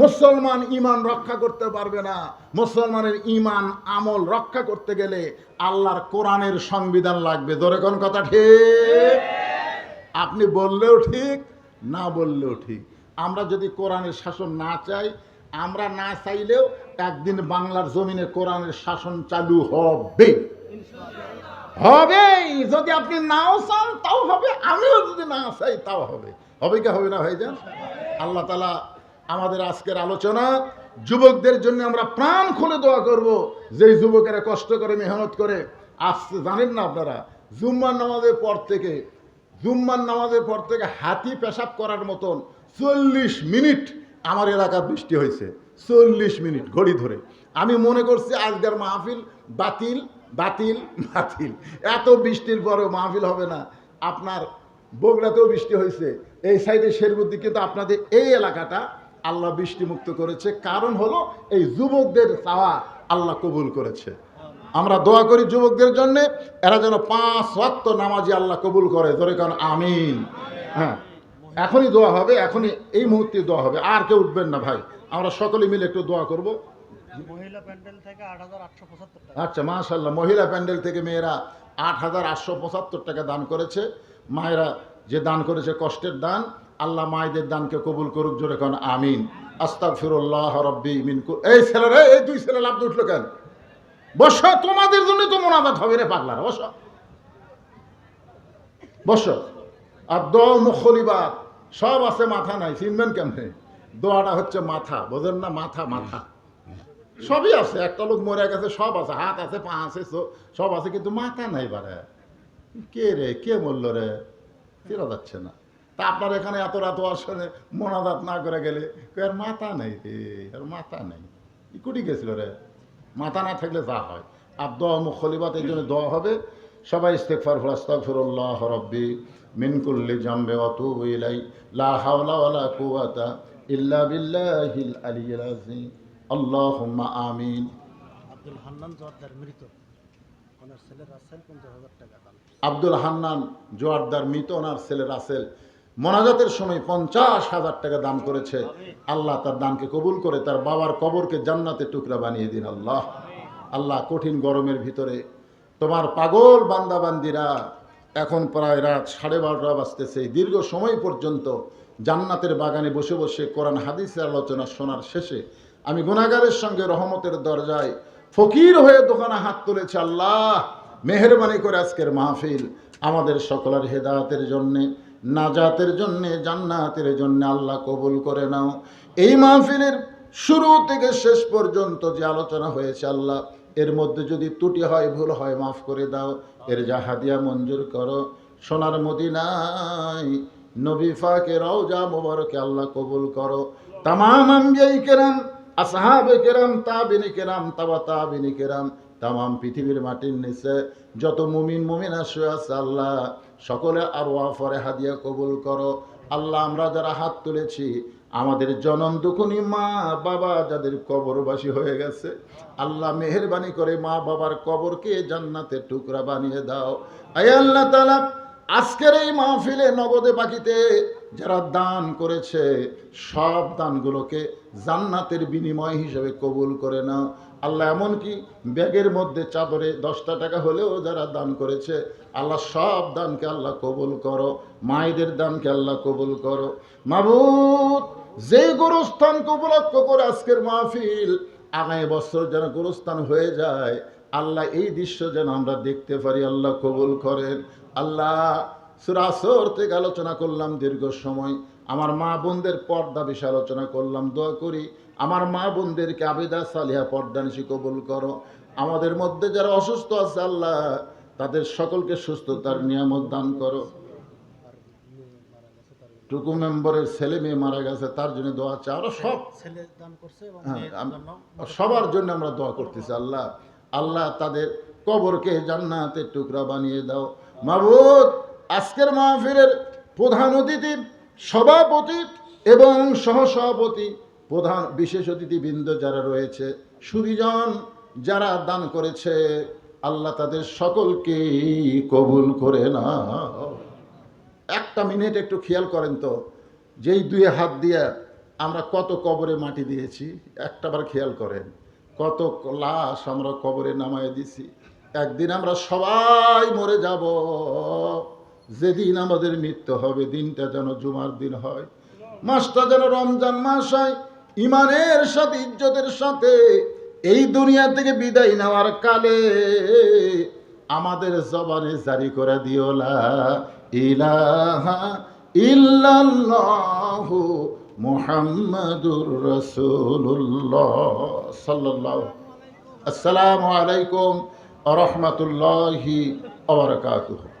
মুসলমান ইমান রক্ষা করতে পারবে না। মুসলমানের ইমান আমল রক্ষা করতে গেলে আল্লাহর কোরআনের সংবিধান লাগবে। ধরে কোন কথা ঠিক? আপনি বললেও ঠিক, না বললেও ঠিক। আমরা যদি কোরআনের শাসন না চাই, আমরা না চাইলেও একদিন বাংলার জমিনে কোরআনের শাসন চালু হবে। হবে। যদি আপনি নাও চান, তাও হবে। আমিও যদি না চাই, তাও হবে। হবে কি হবে না হয়ে যান আল্লাহ তালা আমাদের আজকের আলোচনা, যুবকদের জন্য আমরা প্রাণ খুলে দোয়া করব, যেই যুবকেরা কষ্ট করে, মেহনত করে। আসছে জানেন না আপনারা, জুম্মার নামাজের পর থেকে, জুম্মার নামাজের পর থেকে হাতি পেশাব করার মতন চল্লিশ মিনিট আমার এলাকার বৃষ্টি হয়েছে। চল্লিশ মিনিট ঘড়ি ধরে। আমি মনে করছি আজকের মাহফিল বাতিল বাতিল বাতিল। এত বৃষ্টির পরেও মাহফিল হবে না। আপনার বগুড়াতেও বৃষ্টি হয়েছে। এই সাইডে শেরবুদ্দি, কিন্তু আপনাদের এই এলাকাটা আল্লাহ বৃষ্টি মুক্ত করেছে। কারণ হলো এই যুবকদের চাওয়া আল্লাহ কবুল করেছে। আমরা দোয়া করি যুবকদের জন্য এরা যেন পাঁচ ওয়াক্ত নামাজি আল্লাহ কবুল করে। ধরে কারণ আমিন। হ্যাঁ এখনই দোয়া হবে এখনই এই মুহূর্তে দোয়া হবে। আর কেউ উঠবেন না ভাই। আমরা সকলে মিলে একটু দোয়া করব। আচ্ছা মাশাল্লাহ মহিলা প্যান্ডেল থেকে মেয়েরা আট হাজার আটশো পঁচাত্তর টাকা দান করেছে। মায়েরা যে দান করেছে কষ্টের দান আল্লাহ মায়েদের দানকে কবুল করুক, জোরে কারণ আমিন। আস্তাক ফিরুল্লাহ রব্বি মিন এই ছেলেরা এই দুই ছেলে লাভ উঠল কেন? বস, তোমাদের জন্য তো মোনাজাত হবে রে পাগলারা, বস। বস। আর দ মুখলিবাত, সব আছে মাথা নাই, চিনবেন কেমনে? দোয়াটা হচ্ছে মাথা, বোঝেন না, মাথা মাথা। সবই আছে, একটা লোক মরে গেছে, সব আছে, হাত আছে, পা আছে সব আছে, কিন্তু মাথা নাই বারে। কে রে, কে মরল রে? চেনা যাচ্ছে না। তা আপনার এখানে এত রাত আসলে মোনাজাত না করে গেলে? আর মাথা নেই রে আর মাথা নেই। কুটি গেছিল রে। মাথা না থাকলে যা হয়। আর দোয়া মুখলিবাত এই জন্য দোয়া হবে। সবাই ইস্তেকফার ফলাস্তাগফিরুল্লাহ রব্বি মিন কুল্লি জামবে ওয়াতুবু ইলাই লা হাওলা ওয়ালা কুওয়াতা ইল্লা বিল্লাহিল আলিয়্যিল আযীম। আল্লাহুম্মা আমিন। আব্দুল হান্নান জর্দার মৃত। ওনার ছেলে রাসেল পঞ্চাশ হাজার টাকা দান আব্দুল হান্নান জোয়ারদার মৃত ওনার ছেলে রাসেল মোনাজাতের সময় পঞ্চাশ হাজার টাকা দান করেছে। আল্লাহ তার দানকে কবুল করে, তার বাবার কবরকে জান্নাতে টুকরা বানিয়ে দিন আল্লাহ। আল্লাহ কঠিন গরমের ভিতরে তোমার পাগল বান্দাবান্দিরা এখন প্রায় রাত সাড়ে বারোটা বাজতেছে। দীর্ঘ সময় পর্যন্ত জান্নাতের বাগানে বসে বসে কোরআন, হাদিসের আলোচনা শোনার শেষে আমি গুণাগারের সঙ্গে রহমতের দরজায় ফকির হয়ে দোকানে হাত তুলেছে আল্লাহ। মেহরবানি করে আজকের মাহফিল আমাদের সকলের হেদায়তের জন্যে। নাজাতের জন্যে, জান্নাতের জন্যে আল্লাহ কবুল করে নাও। এই মাহফিলের শুরু থেকে শেষ পর্যন্ত যে আলোচনা হয়েছে আল্লাহ, এর মধ্যে যদি ত্রুটি হয়, ভুল হয়, মাফ করে দাও। এর জাহাদিয়া মঞ্জুর করো। সোনার মদিনায় নবী ফাকে রওজা মোবারকে আল্লাহ কবুল করো। তামাম আম্বিয়াই কেরাম আসহাবে কেরাম তাবিনী কেরাম তাবা তাবিনী কেরাম তামাম পৃথিবীর মাটির নিচে যত মুমিন মুমিন আসে, আছে আল্লাহ। সকলে আর ওয়াফরে হাদিয়া কবুল করো। আল্লাহ, আমরা যারা হাত তুলেছি, আমাদের জনম দুখুনি মা বাবা যাদের কবরবাসী হয়ে গেছে, আল্লাহ মেহরবানি করে মা বাবার কবরকে জান্নাতের টুকরা বানিয়ে দাও। আয় আল্লাহ তালা আজকের এই মাহফিলে নগদে বাকিতে যারা দান করেছে, সব দানগুলোকে জান্নাতের বিনিময় হিসেবে কবুল করে নাও। আল্লাহ এমনকি ব্যাগের মধ্যে চাদরে দশটা টাকা হলেও যারা দান করেছে, আল্লাহ সব দানকে আল্লাহ কবুল করো, মায়েদের দানকে আল্লাহ কবুল করো। মাবুদ, যে গুরুস্থানকে উপলক্ষ করে আজকের মাহফিল, আগামী বছর যেন গুরুস্থান হয়ে যায়, আল্লাহ এই দৃশ্য যেন আমরা দেখতে পারি, আল্লাহ কবুল করেন। আল্লাহ সুরাসর থেকে আলোচনা করলাম দীর্ঘ সময়। আমার মা বোনদের পর্দা বিষয়ে আলোচনা করলাম দোয়া করি। আমার মা বোনদেরকে আবেদা সালিহা পর্দানিসি কবুল করো। আমাদের মধ্যে যারা অসুস্থ আছে আল্লাহ তাদের সকলকে সুস্থতার নিয়ামত দান করো। টুকু মেম্বরের ছেলে মেয়ে মারা গেছে তার জন্য দোয়া চা আরও সব ছেলে দান করছে এবং হ্যাঁ, সবার জন্য আমরা দোয়া করতেছি আল্লাহ। আল্লাহ তাদের কবরকে জান্নাতের টুকরা বানিয়ে দাও। মাবুদ আজকের মাহফিলের প্রধান অতিথি সভাপতি এবং সহসভাপতি প্রধান বিশেষ অতিথিবৃন্দ যারা রয়েছে সুবিজন যারা দান করেছে, আল্লাহ তাদের সকলকে কবুল করে না একটা মিনিট একটু খেয়াল করেন তো, যেই দুই হাত দিয়ে আমরা কত কবরে মাটি দিয়েছি একটাবার খেয়াল করেন। কত লাশ আমরা কবরে নামায় দিছি। একদিন আমরা সবাই মরে যাব। যেদিন আমাদের মৃত্যু হবে, দিনটা যেন জুমার দিন হয়। মাসটা যেন রমজান মাস হয়, ইমানের সাথে, ইজ্জতের সাথে এই দুনিয়া থেকে বিদায় নেওয়ার কালে আমাদের জবানে জারি করে দিও, লা ইলাহা ইল্লাল্লাহু মুহাম্মাদুর রাসূলুল্লাহ সাল্লাল্লাহু আসসালামু আলাইকুম ওয়া রাহমাতুল্লাহি ওয়া বারাকাতুহু।